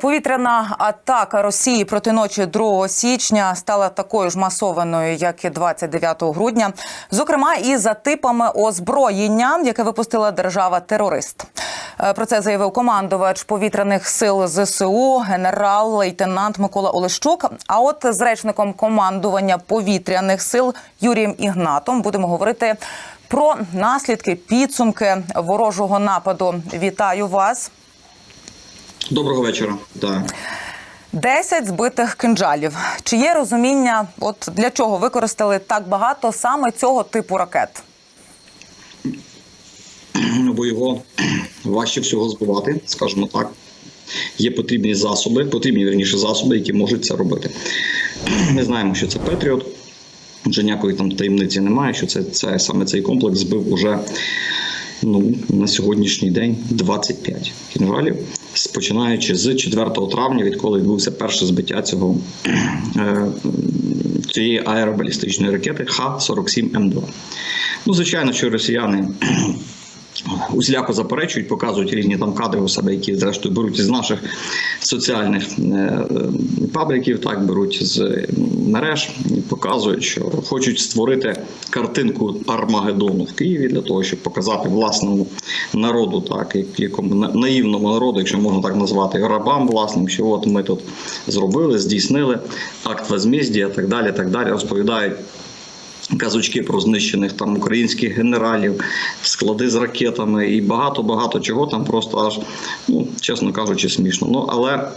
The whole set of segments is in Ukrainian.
Повітряна атака Росії проти ночі 2 січня стала такою ж масованою, як і 29 грудня, зокрема і за типами озброєння, яке випустила держава-терорист. Е, Про це заявив командувач повітряних сил ЗСУ генерал-лейтенант Микола Олещук. А от з речником командування повітряних сил Юрієм Ігнатом будемо говорити про наслідки підсумки ворожого нападу. Вітаю вас. Доброго вечора. Так. 10 збитих кинджалів. Чи є розуміння, от для чого використали так багато саме цього типу ракет? Бо його важче всього збивати, скажімо так. Є потрібні засоби, потрібні верніше засоби, які можуть це робити. Ми знаємо, що це Петріот. Вже ніякої там таємниці немає, що це, це саме цей комплекс збив уже ну, на сьогоднішній день 25 кінжалів, починаючи з 4 травня, відколи відбувся перше збиття цього е, цієї аеробалістичної ракети Х-47М2. Ну, звичайно, що росіяни усіляко заперечують, показують різні там кадри у себе, які зрештою беруть із наших соціальних е, е, пабліків, так беруть з мереж і показують, що хочуть створити картинку Армагеддону в Києві для того, щоб показати власному народу, так як- якому на- наївному народу, якщо можна так назвати, рабам власним, що от ми тут зробили, здійснили акт возмездія, так далі, так далі, розповідають казочки про знищених там українських генералів, склади з ракетами і багато багато чого там просто аж, ну чесно кажучи, смішно. Ну але.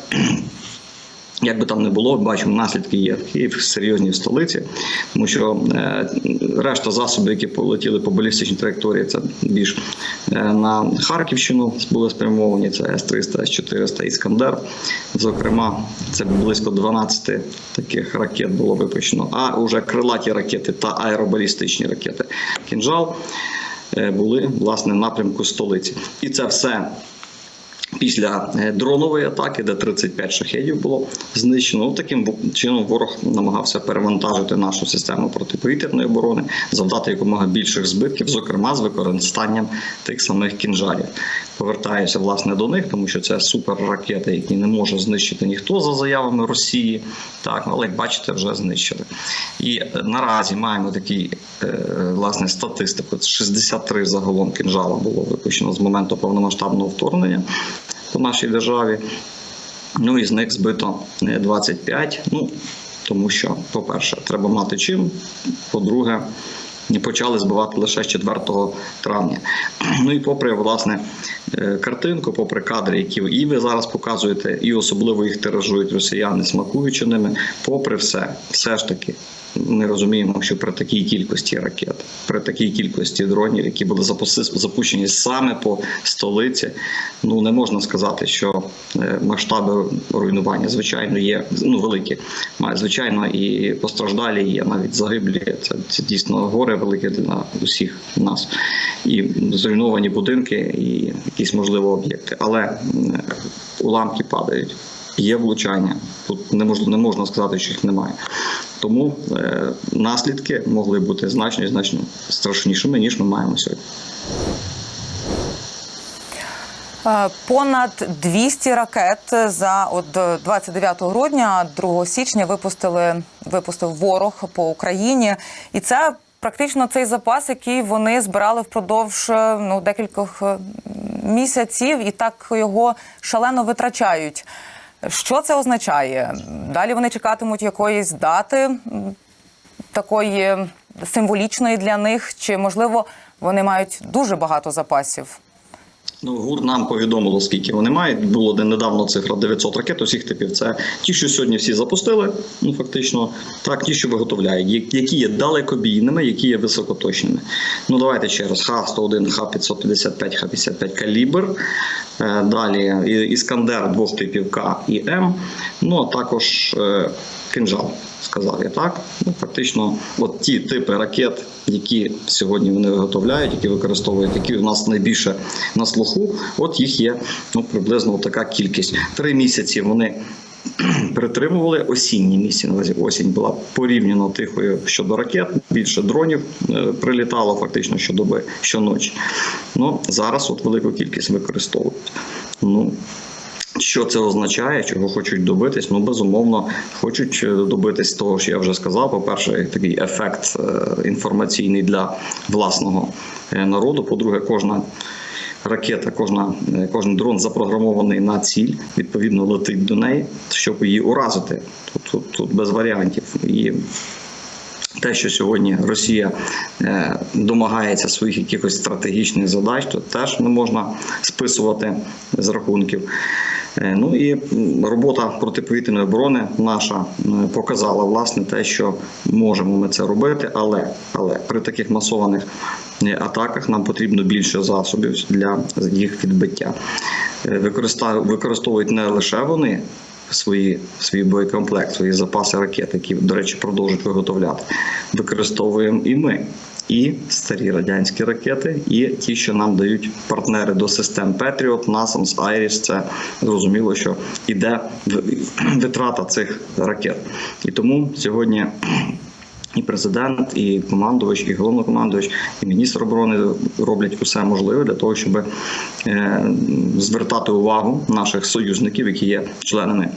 Як би там не було, бачимо, наслідки є серйозні в столиці, тому що е, решта засобів, які полетіли по балістичній траєкторії, це більш е, на Харківщину були спрямовані. Це С-300, С-400, Іскандер. Зокрема, це близько 12 таких ракет було випущено. А уже крилаті ракети та аеробалістичні ракети кінжал е, були власне в напрямку столиці. І це все Після е, дронової атаки, де 35 шахедів було знищено, Ну, таким чином ворог намагався перевантажити нашу систему протиповітряної оборони, завдати якомога більших збитків, зокрема з використанням тих самих кінжалів. Повертаюся власне до них, тому що це суперракети, які не може знищити ніхто за заявами Росії. Так, але як бачите, вже знищили. І е, наразі маємо такий е, власне статистику: 63 загалом кінжала було випущено з моменту повномасштабного вторгнення по нашій державі. Ну і з них збито е, 25. Ну тому що, по-перше, треба мати чим. По-друге, почали збивати лише з 4 травня. Ну і попри власне е, картинку, попри кадри, які і ви зараз показуєте, і особливо їх тиражують росіяни, смакуючи ними, попри все, все ж таки. Ми розуміємо, що при такій кількості ракет, при такій кількості дронів, які були запущені саме по столиці, ну не можна сказати, що е, масштаби руйнування звичайно є ну великі. Звичайно і постраждалі є навіть загиблі. Це, це дійсно горе велике для усіх нас. І зруйновані будинки, і якісь можливо об'єкти. Але е, уламки падають. Є влучання. Тут не можна, не можна сказати, що їх немає. Тому е, наслідки могли бути значно і значно страшнішими, ніж ми маємо сьогодні. Е, Понад 200 ракет за от е, 29 грудня, 2 січня випустили випустив ворог по Україні, і це практично цей запас, який вони збирали впродовж е, ну декількох е, місяців, і так його шалено витрачають. Що це означає? Далі вони чекатимуть якоїсь дати такої символічної для них, чи можливо вони мають дуже багато запасів? Ну, ГУР нам повідомило, скільки вони мають. Було недавно цифра 900 ракет усіх типів. Це ті, що сьогодні всі запустили, ну фактично, так, ті, що виготовляють, які є далекобійними, які є високоточними. Ну давайте ще раз: Х-101, Х-555, Х-55 калібр. Е, Далі Іскандер двох типів К і М. Ну а також е, кинжал. Сказав я так. Ну, фактично, от ті типи ракет, які сьогодні вони виготовляють, які використовують, які у нас найбільше на слуху, от їх є ну, приблизно така кількість. Три місяці вони притримували осінні місяці. Наразі осінь була порівняно тихою щодо ракет. Більше дронів е, прилітало фактично щодоби, щоночі. Ну зараз от велику кількість використовують. Ну Що це означає, чого хочуть добитись? Ну безумовно, хочуть е, добитись того, що я вже сказав. По-перше, такий ефект е, інформаційний для власного е, народу. По-друге, кожна ракета, кожна, кожен дрон запрограмований на ціль, відповідно летить до неї, щоб її уразити. Тут, тут, тут без варіантів. І те, що сьогодні Росія домагається своїх якихось стратегічних задач, то теж не можна списувати з рахунків. Е, Ну і робота протиповітряної оборони наша м, показала власне те, що можемо ми це робити, але, але при таких масованих е, атаках нам потрібно більше засобів для їх відбиття. Е, Використовують не лише вони свої, свій боєкомплект, свої запаси ракет, які, до речі, продовжують виготовляти. Використовуємо і ми. І старі радянські ракети, і ті, що нам дають партнери до систем Patriot, NASAMS, IRIS. Це зрозуміло, що іде витрата цих ракет. І тому сьогодні і президент, і командувач, і головнокомандувач, і міністр оборони роблять усе можливе для того, щоб е, звертати увагу наших союзників, які є членами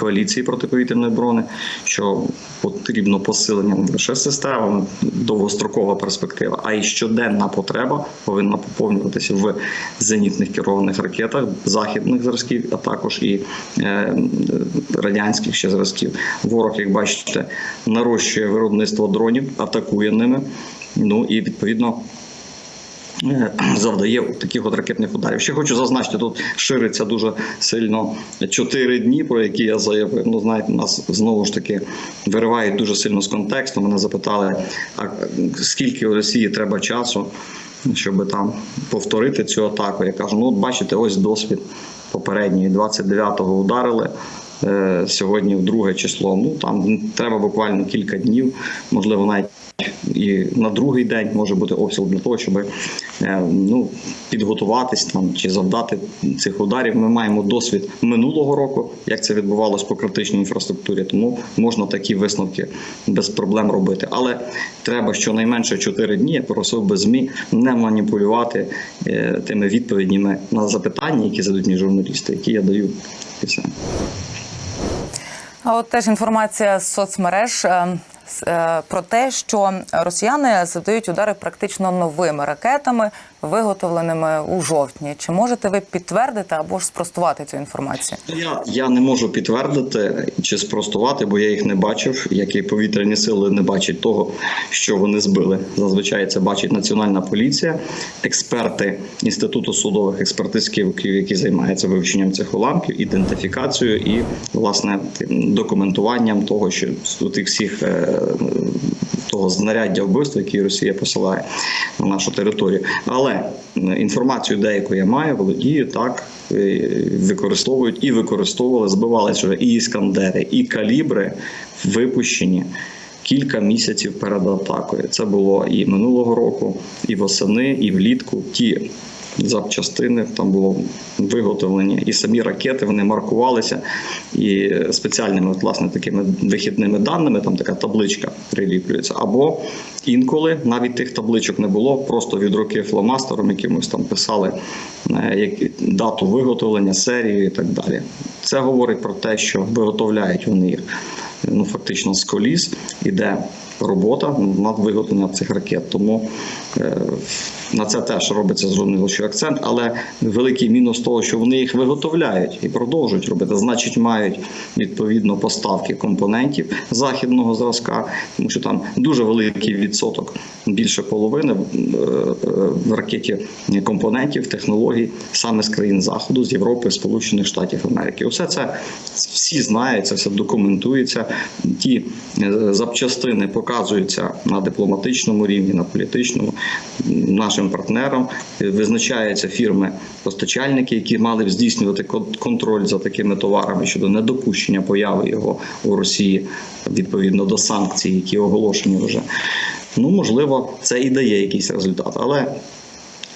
коаліції протиповітряної оборони, що потрібно посилення не лише системами, довгострокова перспектива, а й щоденна потреба повинна поповнюватися в зенітних керованих ракетах західних зразків, а також і е, радянських ще зразків. Ворог, як бачите, нарощує виробництво дронів, атакує ними. Ну і відповідно. е, Завдає таких от ракетних ударів. Ще хочу зазначити, тут шириться дуже сильно чотири дні, про які я заявив. Ну, знаєте, нас знову ж таки виривають дуже сильно з контексту. Мене запитали, а скільки у Росії треба часу, щоб там повторити цю атаку. Я кажу: ну, от бачите, ось досвід попередній. 29-го ударили. Е, Сьогодні в друге число. Ну там треба буквально кілька днів, можливо, навіть і на другий день може бути обстріл для того, щоб е, ну, підготуватись там чи завдати цих ударів. Ми маємо досвід минулого року, як це відбувалось по критичній інфраструктурі, тому можна такі висновки без проблем робити. Але треба щонайменше 4 дні. Я просив би ЗМІ не маніпулювати е, тими відповідями на запитання, які задають мені журналісти, які я даю і все. А от теж інформація з соцмереж е, е, про те, що росіяни завдають удари практично новими ракетами, виготовленими у жовтні. Чи можете ви підтвердити або ж спростувати цю інформацію? Я, я не можу підтвердити чи спростувати, бо я їх не бачив. Як і повітряні сили не бачать того, що вони збили. Зазвичай це бачить Національна поліція, експерти інституту судових експертиз Київ, які займаються вивченням цих уламків, ідентифікацією і власне документуванням того, що з тих всіх. Того знаряддя вбивства, які Росія посилає на нашу територію, але е, інформацію деяку я маю, володію так, е, використовують і використовували, збивалися вже і іскандери, і калібри випущені кілька місяців перед атакою. Це було і минулого року, і восени, і влітку. Ті запчастини там було виготовлені, і самі ракети вони маркувалися і спеціальними власне такими вихідними даними. Там така табличка приліплюється. Або інколи навіть тих табличок не було, просто від руки фломастером якимось там писали е, дату виготовлення, серію і так далі. Це говорить про те, що виготовляють вони їх ну фактично з коліс іде робота над виготовленням цих ракет. Тому е, на це теж робиться зрозуміло, що акцент, але великий мінус того, що вони їх виготовляють і продовжують робити. Значить, мають відповідно поставки компонентів західного зразка, тому що там дуже великий відсоток, більше половини е, е, в ракеті компонентів, технологій саме з країн заходу, з Європи, Сполучених Штатів Америки. Усе це всі знають, це все документується. Ті е, запчастини показуються на дипломатичному рівні, на політичному нашим партнерам. Е, Визначаються фірми постачальники, які мали б здійснювати кон- контроль за такими товарами щодо недопущення появи його у Росії відповідно до санкцій, які оголошені вже. Ну можливо, це і дає якийсь результат, але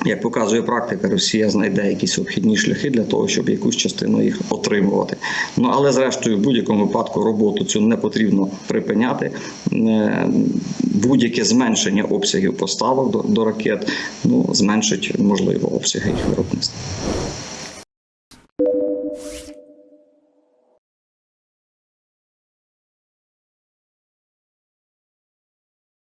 як показує практика, Росія знайде якісь обхідні шляхи для того, щоб якусь частину їх отримувати. Ну але зрештою, в будь-якому випадку роботу цю не потрібно припиняти. Е, Будь-яке зменшення обсягів поставок до, до ракет ну зменшить можливо обсяги їх виробництва.